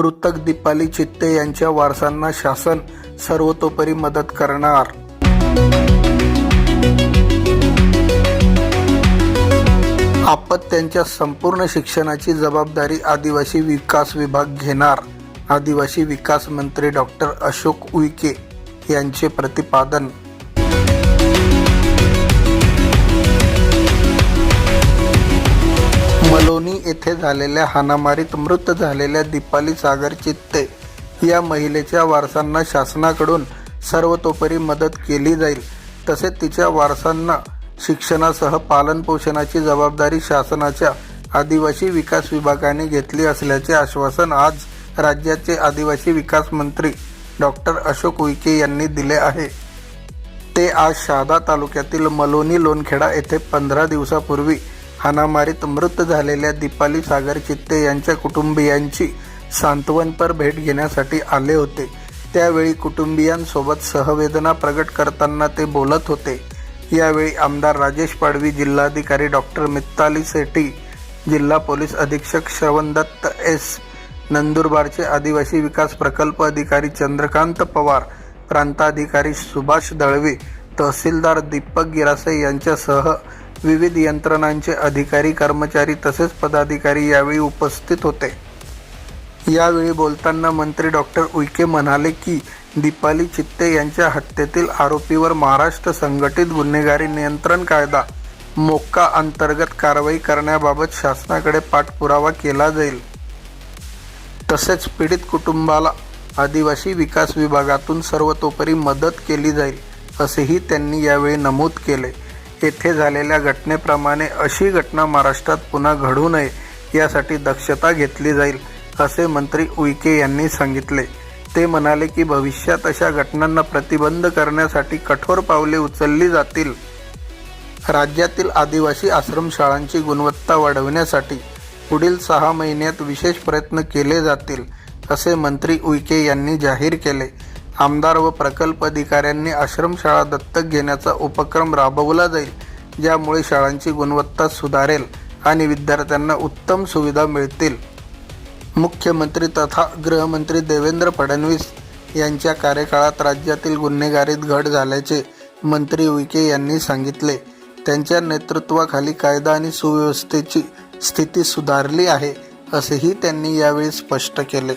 मृतक दीपाली चित्ते यांच्या वारसांना शासन सर्वतोपरी मदत करणार. आपत्यांच्या संपूर्ण शिक्षणाची जबाबदारी आदिवासी विकास विभाग घेणार. आदिवासी विकास मंत्री डॉक्टर अशोक उईके यांचे प्रतिपादन लोणी येथे झालेल्या हाणामारीत मृत झालेल्या दीपाली सागर चित्ते या महिलेच्या वारसांना शासनाकडून सर्वतोपरी मदत केली जाईल. तसेच तिच्या वारसांना शिक्षणासह पालनपोषणाची जबाबदारी शासनाच्या आदिवासी विकास विभागाने घेतली असल्याचे आश्वासन आज राज्याचे आदिवासी विकास मंत्री डॉक्टर अशोक उईके यांनी दिले आहे. ते आज शहादा तालुक्यातील मलोनी लोणखेडा येथे पंधरा दिवसापूर्वी हाणामारीत मृत झालेल्या दीपाली सागर चित्ते यांच्या कुटुंबियांची सांत्वनपर भेट घेण्यासाठी आले होते. त्यावेळी कुटुंबियांसोबत सहवेदना प्रकट करताना ते बोलत होते. यावेळी आमदार राजेश पाडवी जिल्हाधिकारी डॉक्टर मित्ताली सेठी जिल्हा पोलीस अधीक्षक श्रवणदत्त एस नंदुरबारचे आदिवासी विकास प्रकल्प अधिकारी चंद्रकांत पवार प्रांताधिकारी सुभाष दळवे तहसीलदार दीपक गिरासे यांच्यासह विविध यंत्रणांचे अधिकारी कर्मचारी तसेच पदाधिकारी यावेळी उपस्थित होते. यावेळी बोलताना मंत्री डॉक्टर उईके म्हणाले की दीपाली चित्ते यांच्या हत्येतील आरोपीवर महाराष्ट्र संघटित गुन्हेगारी नियंत्रण कायदा मोक्का अंतर्गत कारवाई करण्याबाबत शासनाकडे पाठपुरावा केला जाईल. तसेच पीडित कुटुंबाला आदिवासी विकास विभागातून सर्वतोपरी मदत केली जाईल असेही त्यांनी यावेळी नमूद केले. तेथे झालेल्या घटनेप्रमाणे अशी घटना महाराष्ट्रात पुन्हा घडू नये यासाठी दक्षता घेतली जाईल असे मंत्री उईके यांनी सांगितले. ते म्हणाले की भविष्यात अशा घटनांना प्रतिबंध करण्यासाठी कठोर पावले उचलली जातील. राज्यातील आदिवासी आश्रमशाळांची गुणवत्ता वाढवण्यासाठी पुढील सहा महिन्यात विशेष प्रयत्न केले जातील असे मंत्री उईके यांनी जाहीर केले. आमदार व प्रकल्प अधिकाऱ्यांनी आश्रमशाळा दत्तक घेण्याचा उपक्रम राबवला जाईल ज्यामुळे शाळांची गुणवत्ता सुधारेल आणि विद्यार्थ्यांना उत्तम सुविधा मिळतील. मुख्यमंत्री तथा गृहमंत्री देवेंद्र फडणवीस यांच्या कार्यकाळात राज्यातील गुन्हेगारीत घट झाल्याचे मंत्री उईके यांनी सांगितले. त्यांच्या नेतृत्वाखाली कायदा आणि सुव्यवस्थेची स्थिती सुधारली आहे असेही त्यांनी यावेळी स्पष्ट केले.